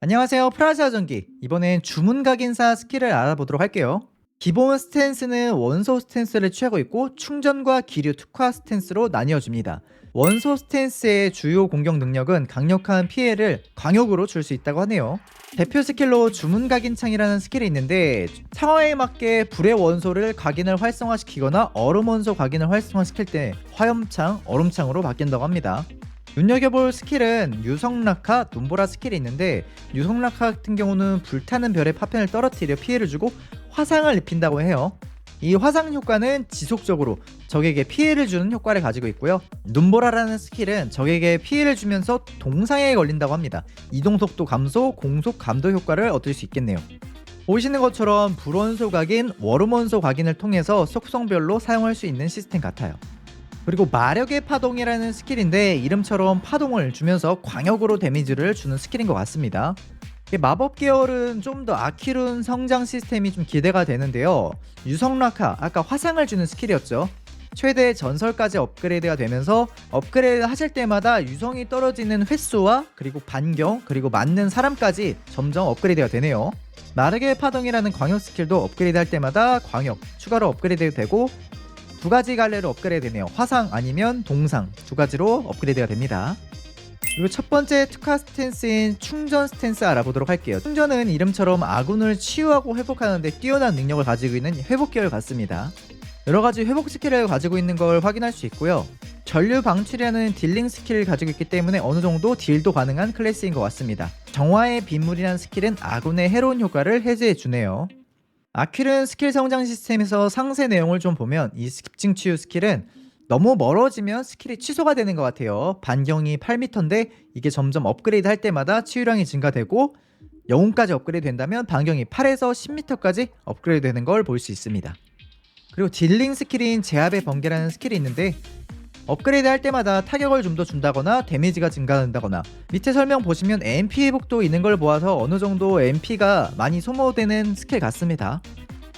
안녕하세요. 프라자 전기. 이번엔 주문 각인사 스킬을 알아보도록 할게요. 기본 스탠스는 원소 스탠스를 취하고 있고 충전과 기류 특화 스탠스로 나뉘어집니다. 원소 스탠스의 주요 공격 능력은 강력한 피해를 광역으로 줄 수 있다고 하네요. 대표 스킬로 주문 각인창이라는 스킬이 있는데 상황에 맞게 불의 원소를 각인을 활성화시키거나 얼음 원소 각인을 활성화시킬 때 화염창, 얼음창으로 바뀐다고 합니다. 눈여겨볼 스킬은 유성락화, 눈보라 스킬이 있는데 유성락화 같은 경우는 불타는 별의 파편을 떨어뜨려 피해를 주고 화상을 입힌다고 해요. 이 화상 효과는 지속적으로 적에게 피해를 주는 효과를 가지고 있고요. 눈보라라는 스킬은 적에게 피해를 주면서 동상에 걸린다고 합니다. 이동 속도 감소, 공속 감도 효과를 얻을 수 있겠네요. 보시는 것처럼 불원소 각인, 월음원소 각인을 통해서 속성별로 사용할 수 있는 시스템 같아요. 그리고 마력의 파동이라는 스킬인데 이름처럼 파동을 주면서 광역으로 데미지를 주는 스킬인 것 같습니다. 마법 계열은 좀 더 아키룬 성장 시스템이 좀 기대가 되는데요. 유성락화, 아까 화상을 주는 스킬이었죠. 최대 전설까지 업그레이드가 되면서 업그레이드 하실 때마다 유성이 떨어지는 횟수와 그리고 반경 그리고 맞는 사람까지 점점 업그레이드가 되네요. 마르게 파동이라는 광역 스킬도 업그레이드 할 때마다 광역 추가로 업그레이드 되고 두 가지 갈래로 업그레이드 되네요. 화상 아니면 동상 두 가지로 업그레이드가 됩니다. 그리고 첫 번째 특화 스탠스인 충전 스탠스 알아보도록 할게요. 충전은 이름처럼 아군을 치유하고 회복하는데 뛰어난 능력을 가지고 있는 회복 계열 같습니다. 여러 가지 회복 스킬을 가지고 있는 걸 확인할 수 있고요. 전류 방출이라는 딜링 스킬을 가지고 있기 때문에 어느 정도 딜도 가능한 클래스인 것 같습니다. 정화의 빗물이라는 스킬은 아군의 해로운 효과를 해제해 주네요. 아퀴른 스킬 성장 시스템에서 상세 내용을 좀 보면 이 습징 치유 스킬은 너무 멀어지면 스킬이 취소가 되는 것 같아요. 반경이 8m인데 이게 점점 업그레이드 할 때마다 치유량이 증가되고 영웅까지 업그레이드 된다면 반경이 8에서 10m까지 업그레이드 되는 걸 볼 수 있습니다. 그리고 딜링 스킬인 제압의 번개라는 스킬이 있는데 업그레이드 할 때마다 타격을 좀 더 준다거나 데미지가 증가한다거나 밑에 설명 보시면 MP 회복도 있는 걸 보아서 어느 정도 MP가 많이 소모되는 스킬 같습니다.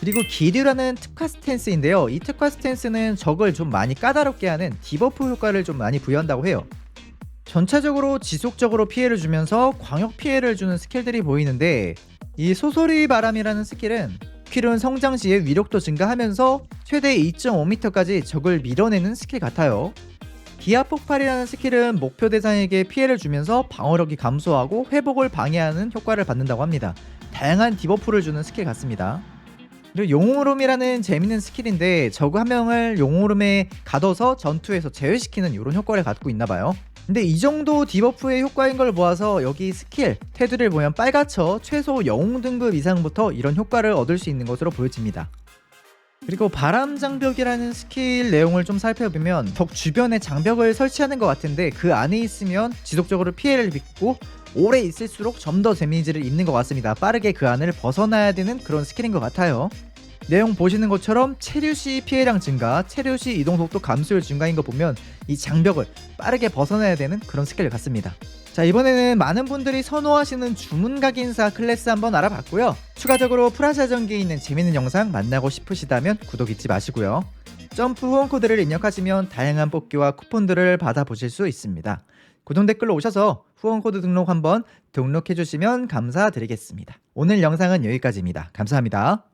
그리고 기류라는 특화 스탠스인데요. 이 특화 스탠스는 적을 좀 많이 까다롭게 하는 디버프 효과를 좀 많이 부여한다고 해요. 전체적으로 지속적으로 피해를 주면서 광역 피해를 주는 스킬들이 보이는데 이 소소리 바람이라는 스킬은 퀴른 성장 시에 위력도 증가하면서 최대 2.5m까지 적을 밀어내는 스킬 같아요. 기압 폭발이라는 스킬은 목표 대상에게 피해를 주면서 방어력이 감소하고 회복을 방해하는 효과를 받는다고 합니다. 다양한 디버프를 주는 스킬 같습니다. 그리고 용오름이라는 재밌는 스킬인데 저그 한 명을 용오름에 가둬서 전투에서 제외시키는 이런 효과를 갖고 있나 봐요. 근데 이 정도 디버프의 효과인 걸 모아서 여기 스킬 테두리를 보면 빨갛죠 최소 영웅 등급 이상부터 이런 효과를 얻을 수 있는 것으로 보여집니다. 그리고 바람 장벽이라는 스킬 내용을 좀 살펴보면 적 주변에 장벽을 설치하는 것 같은데 그 안에 있으면 지속적으로 피해를 입고 오래 있을수록 좀 더 데미지를 입는 것 같습니다. 빠르게 그 안을 벗어나야 되는 그런 스킬인 것 같아요. 내용 보시는 것처럼 체류 시 피해량 증가, 체류 시 이동 속도 감소율 증가인 거 보면 이 장벽을 빠르게 벗어나야 되는 그런 스킬 같습니다. 자 이번에는 많은 분들이 선호하시는 주문각 인사 클래스 한번 알아봤고요. 추가적으로 프라자 전기에 있는 재밌는 영상 만나고 싶으시다면 구독 잊지 마시고요. 점프 후원 코드를 입력하시면 다양한 뽑기와 쿠폰들을 받아보실 수 있습니다. 구독 댓글로 오셔서 후원 코드 등록 한번 등록해 주시면 감사드리겠습니다. 오늘 영상은 여기까지입니다. 감사합니다.